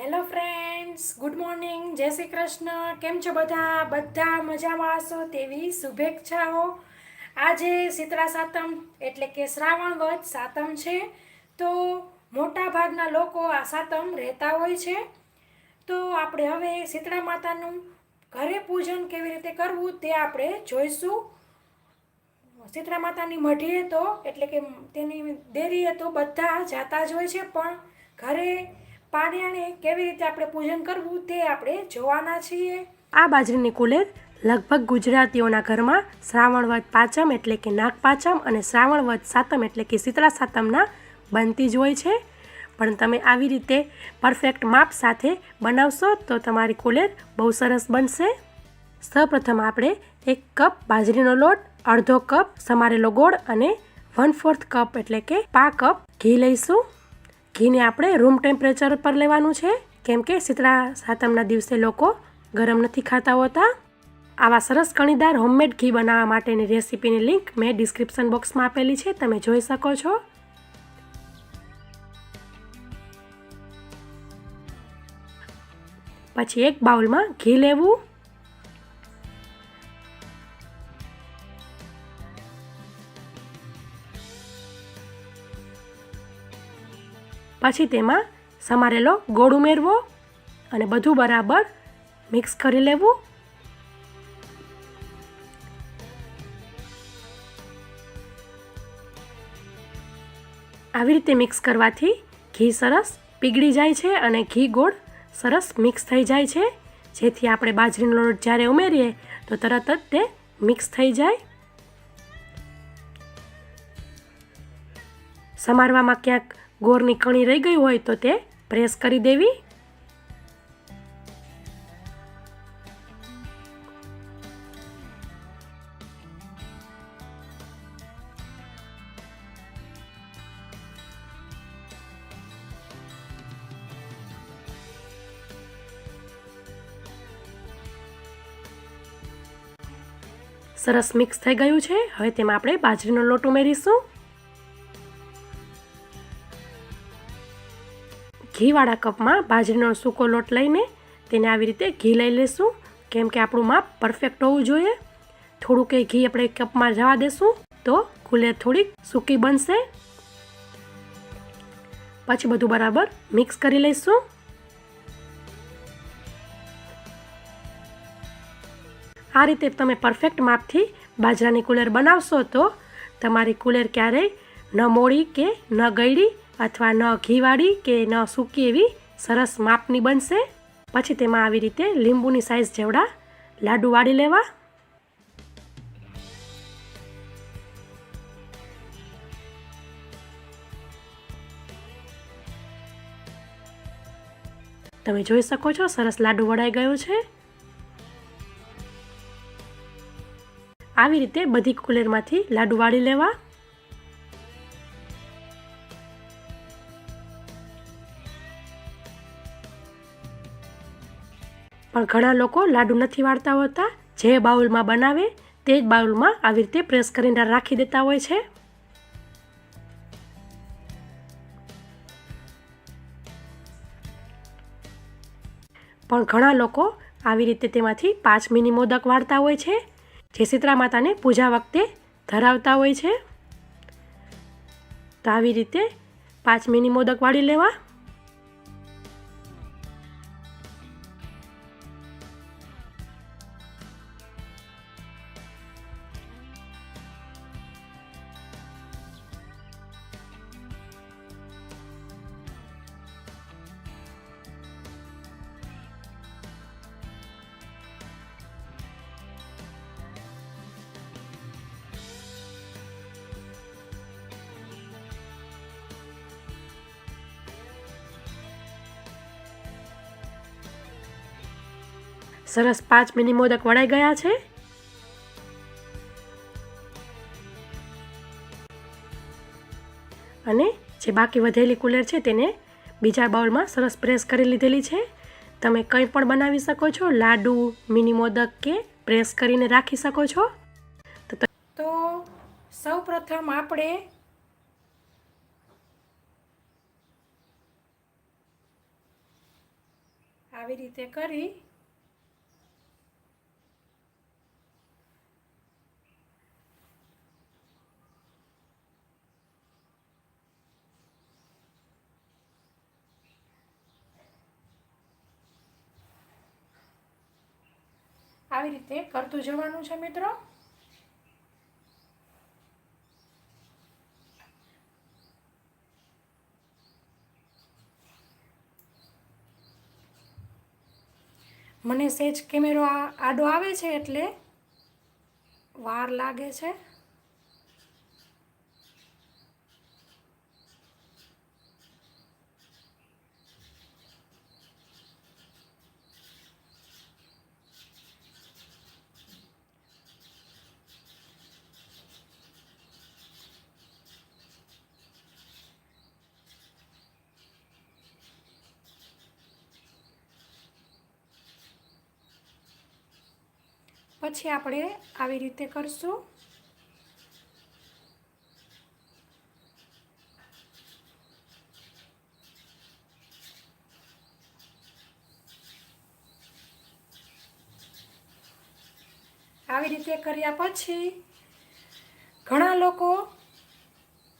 Hello friends good morning જય શ્રી કૃષ્ણ. કેમ છો બધા? બધા મજામાં હશો તેવી શુભેચ્છાઓ. આજે શીતળા સાતમ એટલે કે શ્રાવણ વધ સાતમ છે. તો મોટા ભાગના લોકો આ સાતમ રહેતા હોય છે. તો આપણે હવે શીતળા માતાનું ઘરે પૂજન કેવી રીતે કરવું તે આપણે જોઈશું. શીતળા માતાની મઢીએ તો એટલે કે તેની દેરીએ તો બધા જાતા જ હોય છે, પણ ઘરે પાડ્યાને કેવી રીતે આપણે પૂજન કરવું તે આપણે જોવાના છીએ. આ બાજરીની કુલેર લગભગ ગુજરાતીઓના ઘરમાં શ્રાવણ વદ પાંચમ એટલે કે નાગ પાંચમ અને શ્રાવણ વદ સાતમ એટલે કે શીતળા સાતમના બનતી જ હોય છે. પણ તમે આવી રીતે પરફેક્ટ માપ સાથે બનાવશો તો તમારી કુલેર બહુ સરસ બનશે. સૌપ્રથમ આપણે એક કપ બાજરીનો લોટ, અડધો કપ સમારેલો ગોળ અને વન ફોર્થ કપ એટલે કે પા કપ ઘી લઈશું. ઘીને આપણે રૂમ ટેમ્પરેચર પર લેવાનું છે. કેમ કે શીતળા સાતમના દિવસે લોકો ગરમ નથી ખાતા હોતા. આવા સરસ કણીદાર હોમમેડ ઘી બનાવવા માટેની રેસીપીની લિંક મેં ડિસ્ક્રિપ્શન બોક્સમાં આપેલી છે. તમે જોઈ શકો છો. પછી એક બાઉલમાં ઘી લેવું. પછી તેમાં સમારેલો ગોળ ઉમેરવો અને બધું બરાબર મિક્સ કરી લેવું. આવી રીતે મિક્સ કરવાથી ઘી સરસ પીગળી જાય છે અને ઘી ગોળ સરસ મિક્સ થઈ જાય છે. જેથી આપણે બાજરીનો લોટ જ્યારે ઉમેરીએ તો તરત જ તે મિક્સ થઈ જાય. સમારવામાં ક્યાંક ગોળની કણી રહી ગઈ હોય તો તે પ્રેસ કરી દેવી. સરસ મિક્સ થઈ ગયું છે. હવે તેમાં આપણે બાજરીનો લોટ ઉમેરીશું. ઘીવાળા કપમાં બાજરીનો સૂકો લોટ લઈને તેને આવી રીતે ઘી લઈ લેશું. કેમ કે આપણું માપ પરફેક્ટ હોવું જોઈએ. થોડુંક એ ઘી આપણે કપમાં જવા દેશું તો કુલેર થોડીક સૂકી બનશે. પછી બધું બરાબર મિક્સ કરી લઈશું. આ રીતે તમે પરફેક્ટ માપથી બાજરાની કુલેર બનાવશો તો તમારી કુલેર ક્યારેય ન મોડી કે ન ગળી અથવા ન ઘીવાળી કે ન સૂકી એવી સરસ માપની બનશે. પછી તેમાં આવી રીતે લીંબુની સાઇઝ જેવડા લાડુ વાળી લેવા. તમે જોઈ શકો છો સરસ લાડુ વળાઈ ગયો છે. આવી રીતે બધી કુલેરમાંથી લાડુ વાળી લેવા. પણ ઘણા લોકો લાડુ નથી વાળતા હોતા. જે બાઉલમાં બનાવે, તે જ બાઉલમાં આવી રીતે પ્રેસ કરીને રાખી દેતા હોય છે. પણ ઘણા લોકો આવી રીતે તેમાંથી પાંચ મિની મોદક વાળતા હોય છે. જે શીતળા માતાને પૂજા વખતે ધરાવતા હોય છે. તો આવી રીતે પાંચ મિની મોદક વાળી લેવા. સરસ પાંચ મિની મોદક વળાઈ ગયા છે. અને જે બાકી વધેલી કુલેર છે તેને બીજા બાઉલમાં સરસ પ્રેસ કરી લીધેલી છે. તમે કંઈ પણ બનાવી શકો છો, લાડુ, મિની મોદક કે પ્રેસ કરીને રાખી શકો છો. તો સૌ પ્રથમ આપણે આવી રીતે કરી આવી રીતે કરતું જવાનું છે, મિત્રો. મને સેજ કેમેરો આડો આવે છે એટલે વાર લાગે છે. પછી આપણે આવી રીતે કરશું. આવી રીતે કર્યા પછી ઘણા લોકો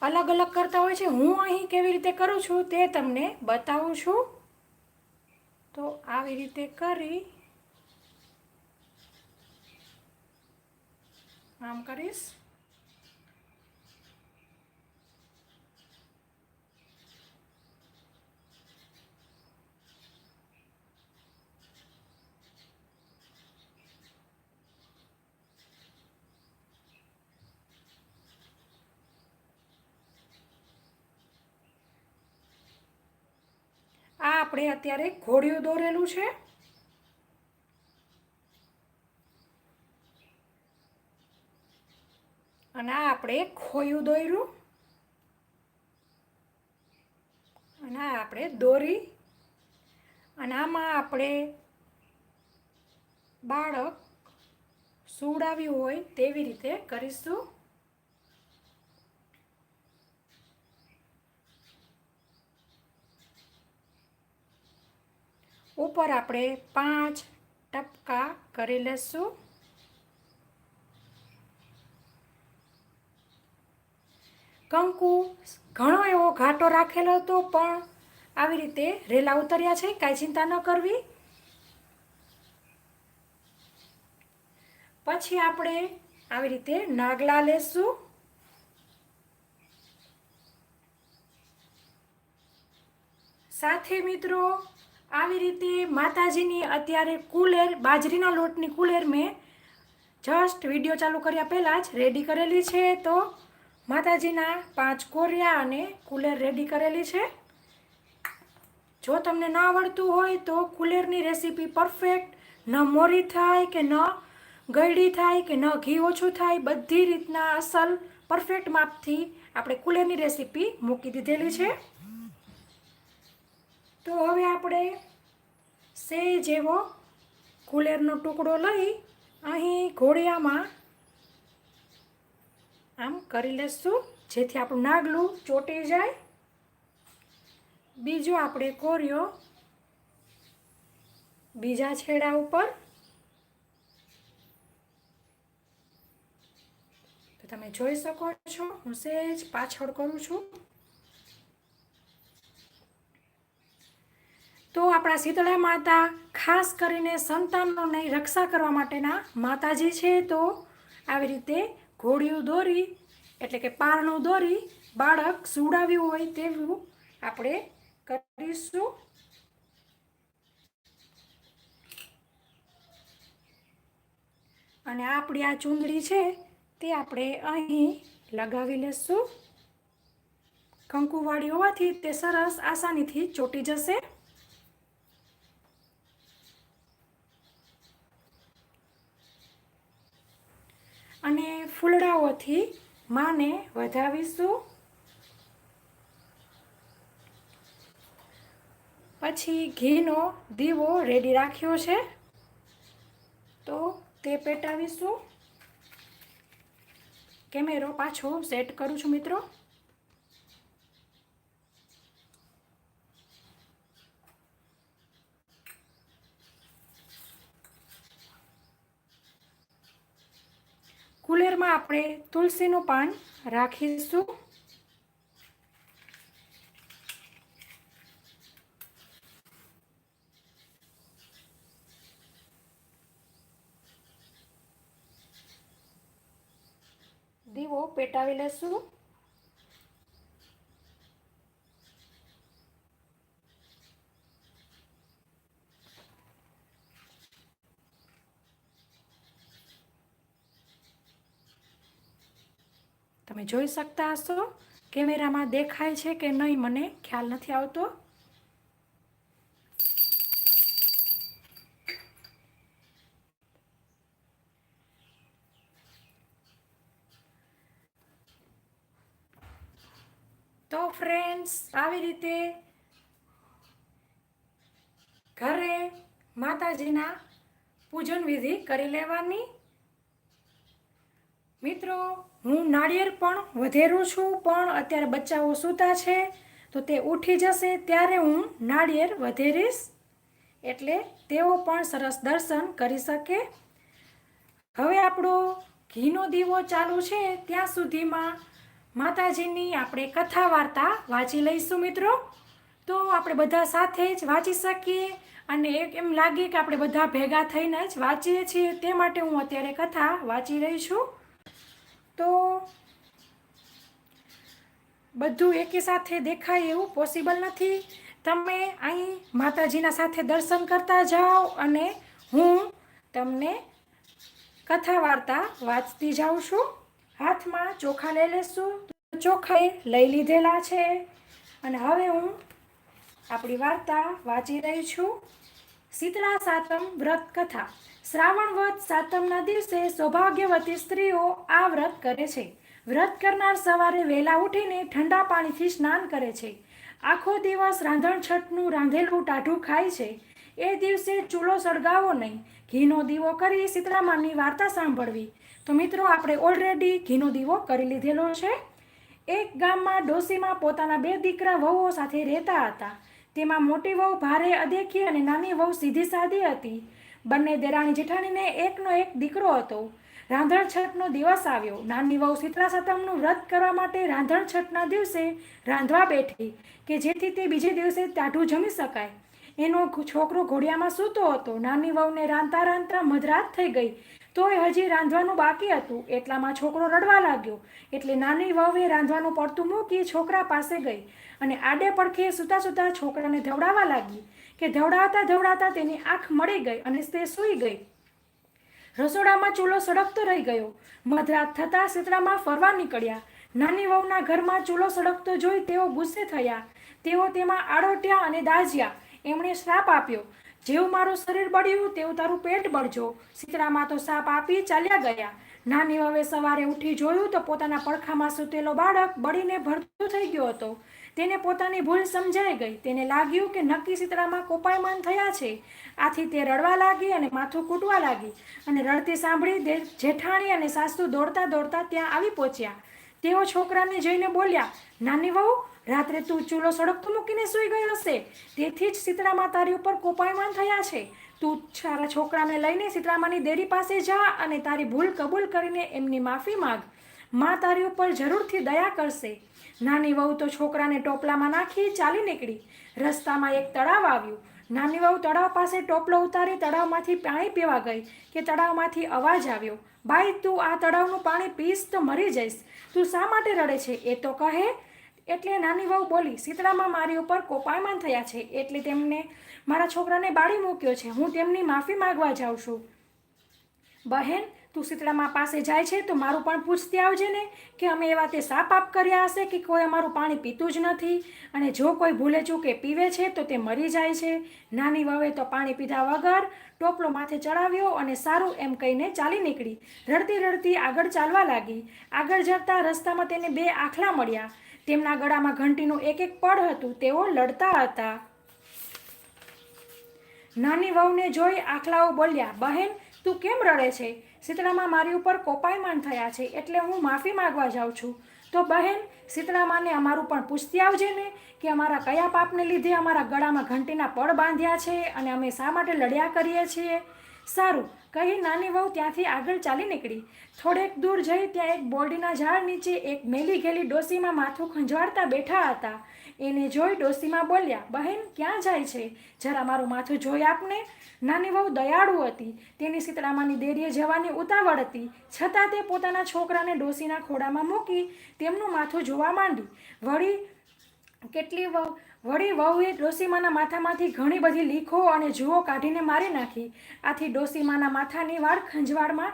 અલગ અલગ કરતા હોય છે. હું અહીં કેવી રીતે કરું છું તે તમને બતાવું છું. તો આવી રીતે કરી આમ કરીશ આ આપણે અત્યારે ઘોડિયું દોરેલું છે અને આ આપણે ખોયું દોર્યું અને આપણે દોરી. અને આમાં આપણે બાળક સુવડાવ્યું હોય તેવી રીતે કરીશું. ઉપર આપણે પાંચ ટપકા કરી લેશું. કંકુ ઘણો એવો ઘાટો રાખેલો હતો, પણ આવી રીતે રેલા ઉતર્યા છે, કાંઈ ચિંતા ન કરવી. પછી આપણે આવી રીતે નાગલા લેશું. સાથે મિત્રો, આવી રીતે માતાજીની અત્યારે કુલેર, બાજરીના લોટની કુલેર મેં જસ્ટ વીડિયો ચાલુ કર્યા પહેલાં જ રેડી કરેલી છે, તો માતાજીના પાંચ કોરિયા અને કુલેર રેડી કરેલી છે. જો તમને ન આવડતું હોય તો કુલેરની રેસીપી પરફેક્ટ ન મોરી થાય કે ન ગળી થાય કે ન ઘી ઓછું થાય, બધી રીતના અસલ પરફેક્ટ માપથી આપણે કુલેરની રેસીપી મૂકી દીધેલી છે. તો હવે આપણે સે જેવો કુલેરનો ટુકડો લઈ અહીં ઘોડિયામાં આમ કરી લેશું. જેથી આપણું નાગલું ચોંટી જાય. બીજો આપણે કોર્યો બીજા છેડા ઉપર. તો તમે જોઈ શકો છો, હું સહેજ પાછળ કરું છું. તો આપણા શીતળા માતા ખાસ કરીને સંતાનોની રક્ષા કરવા માટેના માતાજી છે તો આવી રીતે ઘોડિયું દોરી, એટલે કે પારણું દોરી, બાળક સુવડાવ્યું હોય તેવું આપણે કરીશું. અને આપણી આ ચૂંદડી છે તે આપણે અહીં લગાવી લેશું. કંકુવાળી હોવાથી તે સરસ આસાનીથી ચોટી જશે અને ફૂલડાઓથી માને વધાવીશું. પછી ઘીનો દીવો રેડી રાખ્યો છે. તો તે પેટાવીશું. કેમેરો પાછો સેટ કરું છું મિત્રો. તેમાં આપણે તુલસીનું પાન રાખીશું. દીવો પેટાવી લેશું. તમે જોઈ શકતા હશો, કેમેરામાં દેખાય છે કે નહીં મને ખ્યાલ નથી આવતો. તો ફ્રેન્ડ્સ આવી રીતે ઘરે માતાજીના પૂજન વિધિ કરી લેવાની. મિત્રો, હું નાળિયેર પણ વધેરું છું, પણ અત્યારે બચ્ચાઓ સૂતા છે, તો તે ઉઠી જશે ત્યારે હું નાળિયેર વધેરીશ. એટલે તેઓ પણ સરસ દર્શન કરી શકે. હવે આપણો ઘીનો દીવો ચાલુ છે, ત્યાં સુધીમાં માતાજીની આપણે કથા વાર્તા વાંચી લઈશું મિત્રો. તો આપણે બધા સાથે જ વાંચી શકીએ અને એક એમ લાગે કે આપણે બધા ભેગા થઈને જ વાંચીએ છીએ, તે માટે હું અત્યારે કથા વાંચી રહી છું. તો બધું એકી સાથે દેખાય એવું પોસિબલ નથી. તમે અહીં માતાજીના સાથે દર્શન કરતા જાઓ અને હું તમને કથા વાર્તા વાંચતી જાઉં છું. હાથમાં ચોખા લઈ લેશું. ચોખા લઈ લીધેલા છે. અને હવે હું આપણી વાર્તા વાંચી રહી છું. શીતળા સાતમ વ્રત કથા. શ્રાવણ વ્રત સાતમના દિવસે સૌભાગ્યવતી સ્ત્રીઓ આ વ્રત કરે છે. વ્રત કરનાર સવારે વહેલા ઉઠીને ઠંડા પાણીથી સ્નાન કરે છે. આખો દિવસ રાંધણ છઠનું રાંધેલું ટાઢું ખાય છે. એ દિવસે ચૂલો સળગાવો નહીં. ઘીનો દીવો કરી શીતળામાની વાર્તા સાંભળવી. તો મિત્રો, આપણે ઓલરેડી ઘીનો દીવો કરી લીધેલો છે. એક ગામમાં ડોસીમાં પોતાના બે દીકરા વહુઓ સાથે રહેતા હતા. તેમાં મોટી વહુ ભારે અદેખી અને નાની વહુ સીધી સાદી હતી. બંને દેરાણી જેઠાણીને એકનો એક દીકરો હતો. રાંધણ છઠનો દિવસ આવ્યો. નાની વહુ શીતળા સતમનું વ્રત કરવા માટે રાંધણ છઠના દિવસે રાંધવા બેઠી, કે જેથી તે બીજે દિવસે ટાઢું જમી શકાય. એનો છોકરો ઘોડિયામાં સૂતો હતો. નાની વહુને રાંધતા રાંધતા મધરાત થઈ ગઈ. તોય હજી રાંધવાનું બાકી હતું. એટલામાં છોકરો રડવા લાગ્યો. એટલે નાની વહુએ રાંધવાનું પડતું મૂકી છોકરા પાસે ગઈ. અને આડે પડખે સૂતા સૂતા છોકરાને ધવડાવવા લાગી કે ધવડાવતા ધવડાવતા તેની આંખ મળી ગઈ અને તે સૂઈ ગઈ. રસોડામાં ચૂલો સળગતો રહી ગયો. મધરાત થતાં શીતળામાં ફરવા નીકળ્યા. નાની વહુના ઘરમાં ચૂલો સળગતો જોઈ તેઓ ગુસ્સે થયા. તેઓ તેમાં આડોટ્યા અને દાઝ્યા. એમણે શ્રાપ આપ્યો. જેવું મારું શરીર બળ્યું, તેવું તારું પેટ બળજો. શીતળામાં તો સાપ આપી ચાલ્યા ગયા. નાની હવે સવારે ઉઠી જોયું તો પોતાના પડખામાં સૂતેલો બાળક બળીને ભરતો થઈ ગયો હતો. તેને પોતાની ભૂલ સમજાઈ ગઈ. તેને લાગ્યું કે નક્કી શીતળામાં કોપાયમાન થયા છે. આથી તે રડવા લાગી અને માથું કૂટવા લાગી અને રડતી સાંભળી જેઠાણી અને સાસુ દોડતા દોડતા ત્યાં આવી પહોંચ્યા. તેઓ છોકરાને જઈને બોલ્યા, નાની વહુ રાત્રે તું ચૂલો સળગતો મૂકીને સૂઈ ગયો હશે. તેથી જ શીતળામાં તારી ઉપર કોપાયમાન થયા છે. તું તારા છોકરાને લઈને શીતળામાની દેરી પાસે જા અને તારી ભૂલ કબૂલ કરીને એમની માફી માગ. માં તારી ઉપર જરૂરથી દયા કરશે. નાની વહુ તો છોકરાને ટોપલામાં નાખી ચાલી નીકળી. રસ્તામાં એક તળાવ આવ્યું. નાની વહુ તળાવ પાસે ટોપલો ઉતારી તળાવમાંથી પાણી પીવા ગઈ કે તળાવમાંથી અવાજ આવ્યો બાઈ તું આ તળાવનું પાણી પીશ તો મરી જઈશ. તું શા માટે રડે છે? એ તો કહે એટલે નાની વહુ બોલી શીતળામાં મારી ઉપર કોપાયમાન થયા છે, એટલે તેમને મારા છોકરાને બાળી મૂક્યો છે. હું તેમની માફી માગવા જાઉં છું. બહેન, તું શીતળામાં પાસે જાય છે તો મારું પણ પૂછતી આવજે ને કે અમે એવા તે સાપ આપ કર્યા હશે કે કોઈ અમારું પાણી પીતું જ નથી? અને જો કોઈ ભૂલે ચૂકે પીવે છે તો તે મરી જાય છે. નાની વવે તો પાણી પીધા વગર ટોપલો માથે ચડાવ્યો અને સારું એમ કહીને ચાલી નીકળી. રડતી રડતી આગળ ચાલવા લાગી. આગળ જતા રસ્તામાં તેને બે આખલા મળ્યા. તેમના ગળામાં ઘંટીનું એક એક પડ હતું. તેઓ લડતા હતા. નાની વહુને જોઈ આખલાઓ બોલ્યા, બહેન, તું કેમ રડે છે? શીતળામાં મારી ઉપર કોપાયમાન થયા છે, એટલે હું માફી માગવા જાઉં છું. તો બહેન, શીતળામાને અમારું પણ પૂછતી આવજે ને કે અમારા કયા પાપને લીધે અમારા ગળામાં ઘંટીના પડ બાંધ્યા છે અને અમે શા માટે લડ્યા કરીએ છીએ? સારું કહી નાની વહુ ત્યાંથી આગળ ચાલી નીકળી. થોડેક દૂર જઈ ત્યાં એક બોરડીના ઝાડ નીચે એક મેલી ગેલી ડોસીમાં માથું ખંજવાળતા બેઠા હતા. એને જોઈ ડોસીમાં બોલ્યા, બહેન, ક્યાં જાય છે? જરા મારું માથું જોઈ આપને. નાની વહુ દયાળુ હતી. તેની સીતળામાની દેરીએ જવાની ઉતાવળ હતી. છતાં તે પોતાના છોકરાને ડોસીના ખોડામાં મૂકી તેમનું માથું જોવા માંડી. વળી કેટલી વહુ વળી વહુએ ડોસીમાના માથામાંથી ઘણી બધી લીખો અને જુઓ કાઢીને મારી નાખી. આથી ડોસીમાના માથાની વાળ ખંજવાળમાં,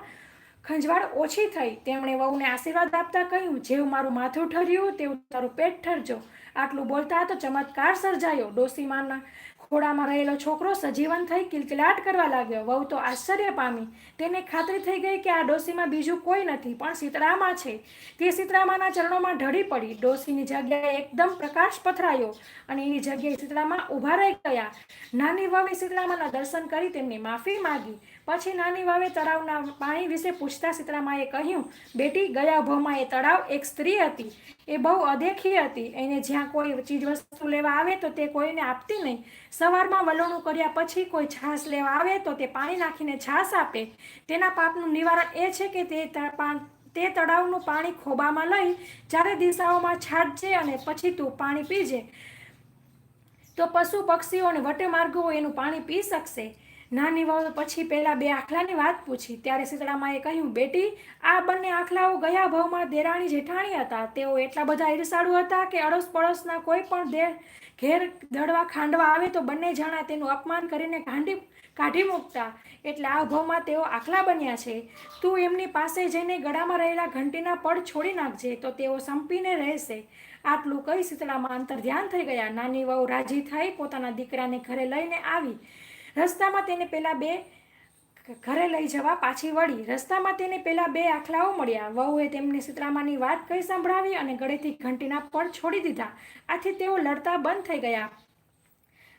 ખંજવાળ ઓછી થઈ. તેમણે વહુને આશીર્વાદ આપતા કહ્યું, જેવું મારું માથું ઠર્યું, તેવું તારું પેટ ઠરજો. આટલું બોલતા તો ચમત્કાર સર્જાયો. ડોસીમાના ખોડામાં રહેલો છોકરો સજીવન થઈ કિલકિલાટ કરવા લાગ્યો. વહુ તો આશ્ચર્ય પામી. તેને ખાતરી થઈ ગઈ કે આ ડોસીમાં બીજું કોઈ નથી, પણ સીતરામાં છે. તે સીતરામાના ચરણોમાં ઢળી પડી. ડોસીની જગ્યાએ એકદમ પ્રકાશ પથરાયો અને એની જગ્યાએ શીતળામાં ઊભા રહી ગયા. નાની વાવે સીતરામાના દર્શન કરી તેમની માફી માગી. પછી નાની વાવે તળાવના પાણી વિશે પૂછતા સીતરામાએ કહ્યું, બેટી, ગયા ભવમાં એ તળાવ એક સ્ત્રી હતી. એ બહુ અદેખી હતી. એને જ્યાં કોઈ ચીજ વસ્તુ લેવા આવે તો તે કોઈને આપતી નહીં. સવારમાં વલોણું કર્યા પછી કોઈ છાશ લેવા આવે તો તે પાણી નાખીને છાશ આપે. તેના પાપનું નિવારણ એ છે કે તે ત- તળાવનું પાણી ખોબામાં લઈ ચારે દિશાઓમાં છાંટજે અને પછી તું પાણી પીજે. તો પશુ પક્ષીઓ અને વટે માર્ગો એનું પાણી પી શકશે. નાની વહુ પછી પહેલાં બે આખલાની વાત પૂછી. ત્યારે શીતળામાએ કહ્યું, બેટી, આ બંને આખલાઓ ગયા ભાવમાં દેરાણી જેઠાણી હતા. તેઓ એટલા બધા ઈર્ષાળુ હતા કે અડોસ પડોશના કોઈ પણ દે ઘેર દળવા ખાંડવા આવે તો બંને જણા તેનું અપમાન કરીને કાઢી કાઢી મૂકતા. એટલે આ ભાવમાં તેઓ આખલા બન્યા છે. તું એમની પાસે જઈને ગળામાં રહેલા ઘંટીના પડ છોડી નાખજે તો તેઓ સંપીને રહેશે. આટલું કહી શીતળામાં અંતર ધ્યાન થઈ ગયા. નાની વહુ રાજી થઈ પોતાના દીકરાને ઘરે લઈને આવી. રસ્તામાં તેને પેલા બે ઘરે લઈ જવા પાછી વળી રસ્તામાં તેને પેલા બે આખલાઓ મળ્યા. વહુએ તેમને સીતરામાની વાત કહી સંભળાવી અને ગળેથી ઘંટીના પડ છોડી દીધા. આથી તેઓ લડતા બંધ થઈ ગયા.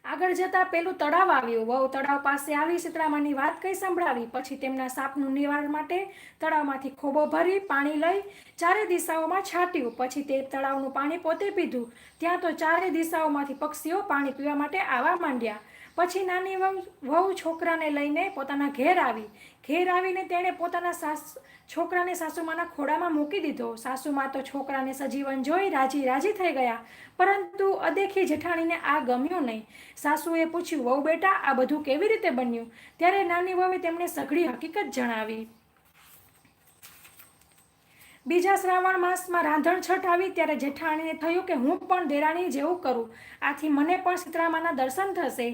આગળ જતા પેલું તળાવ આવ્યું. વહુ તળાવ પાસે આવી સીતરામાની વાત કઈ સંભળાવી. પછી તેમના સાપનું નિવારણ માટે તળાવમાંથી ખોબો ભરી પાણી લઈ ચારે દિશાઓમાં છાંટ્યું. પછી તે તળાવનું પાણી પોતે પીધું. ત્યાં તો ચારે દિશાઓમાંથી પક્ષીઓ પાણી પીવા માટે આવવા માંડ્યા. પછી નાની વહુ છોકરાને લઈને પોતાના ઘેર આવી. ઘેર આવીને તેણે પોતાના સાસ છોકરાને સાસુમાના ખોડામાં મૂકી દીધો. સાસુમાં તો છોકરાને સજીવન જોઈ રાજી રાજી થઈ ગયા. પરંતુ અદેખી જેઠાણીને આ ગમ્યું નહીં. સાસુએ પૂછ્યું, વહુ બેટા, આ બધું કેવી રીતે બન્યું? ત્યારે નાની વહુએ તેમણે સઘળી હકીકત જણાવી. બીજા શ્રાવણ માસમાં રાંધણ છઠ આવી ત્યારે જેઠાણીને થયું કે હું પણ દેરાણી જેવું કરું. આથી મને પણ સીતરામાના દર્શન થશે.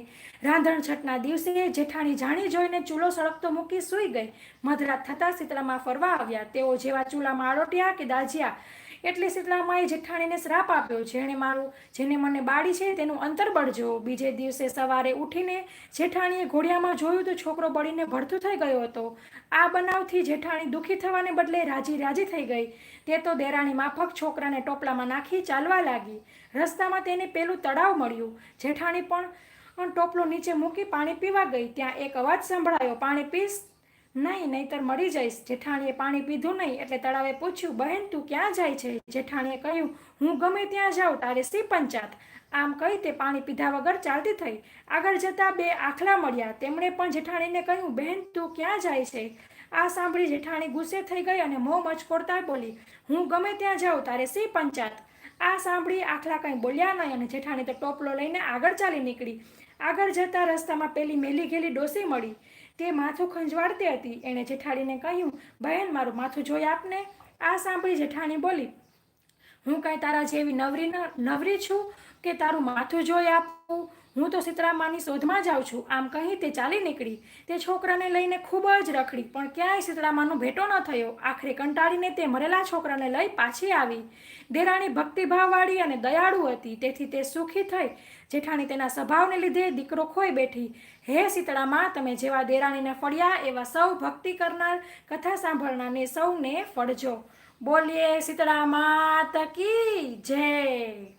રાંધણ છઠના દિવસે જેઠાણી જાણી જોઈને ચૂલો સળગતો મૂકી સૂઈ ગઈ. મધરાત થતાં સીતરામા ફરવા આવ્યા. તેઓ જેવા ચૂલામાં આળોટ્યા કે દાજ્યા એટલે શીતળામાએ જેઠાણીને શ્રાપ આપ્યો, જેણે મારું, જેને મને બાળી છે તેનું અંતર બળજો. બીજે દિવસે સવારે ઉઠીને જેઠાણીએ ઘોડિયામાં જોયું તો છોકરો બળીને ભડથું થઈ ગયો હતો. આ બનાવથી જેઠાણી દુઃખી થવાને બદલે રાજી રાજી થઈ ગઈ. તે તો દેરાણી માફક છોકરાને ટોપલામાં નાખી ચાલવા લાગી. રસ્તામાં તેને પેલું તળાવ મળ્યું. જેઠાણી પણ ટોપલો નીચે મૂકી પાણી પીવા ગઈ. ત્યાં એક અવાજ સંભળાયો, પાણી પીશ? નહીં, નહીતર મરી જઈશ. જેઠાણીએ પાણી પીધું નહીં એટલે તળાવે પૂછ્યું, બહેન, તું ક્યાં જાય છે? જેઠાણીએ કહ્યું, હું ગમે ત્યાં જાઉં, તારે સી પંચાત આમ કહી તે પાણી પીધા વગર ચાલતી થઈ. આગળ જતા બે આખલા મળ્યા. તેમણે પણ જેઠાણીને કહ્યું, બહેન, તું ક્યાં જાય છે? આ સાંભળી જેઠાણી ગુસ્સે થઈ ગઈ અને મોં મચકોડતા બોલી, હું ગમે ત્યાં જાઉં, તારે સી પંચાત આ સાંભળી આખલા કંઈ બોલ્યા નહીં અને જેઠાણી તો ટોપલો લઈને આગળ ચાલી નીકળી. આગળ જતા રસ્તામાં પેલી મેલી ઘેલી ડોસી મળી. તે માથું ખંજવાળતી હતી. એણે જેઠાણીને કહ્યું, બહેન, મારું માથું જોઈ આપને. આ સાંભળી જેઠાણી બોલી, હું કાંઈ તારા જેવી નવરી નવરી છું કે તારું માથું જોઈ આપું? હું તો સીતરામાની શોધમાં જાઉં છું. આમ કહી તે ચાલી નીકળી. તે છોકરાને લઈને ખૂબ જ રખડી, પણ ક્યાંય સીતરામાનો ભેટો ન થયો. આખરે કંટાળીને તે મરેલા છોકરાને લઈ પાછી આવી. દેરાણી ભક્તિભાવવાળી અને દયાળુ હતી. તેથી તે સુખી થઈ. જેઠાણી તેના સ્વભાવને લીધે દીકરો ખોઈ બેઠી. હે શીતળામાં, તમે જેવા દેરાણીને ફળ્યા, એવા સૌ ભક્તિ કરનાર કથા સાંભળનારને સૌને ફળજો. બોલીએ શીતળા માત કી જય.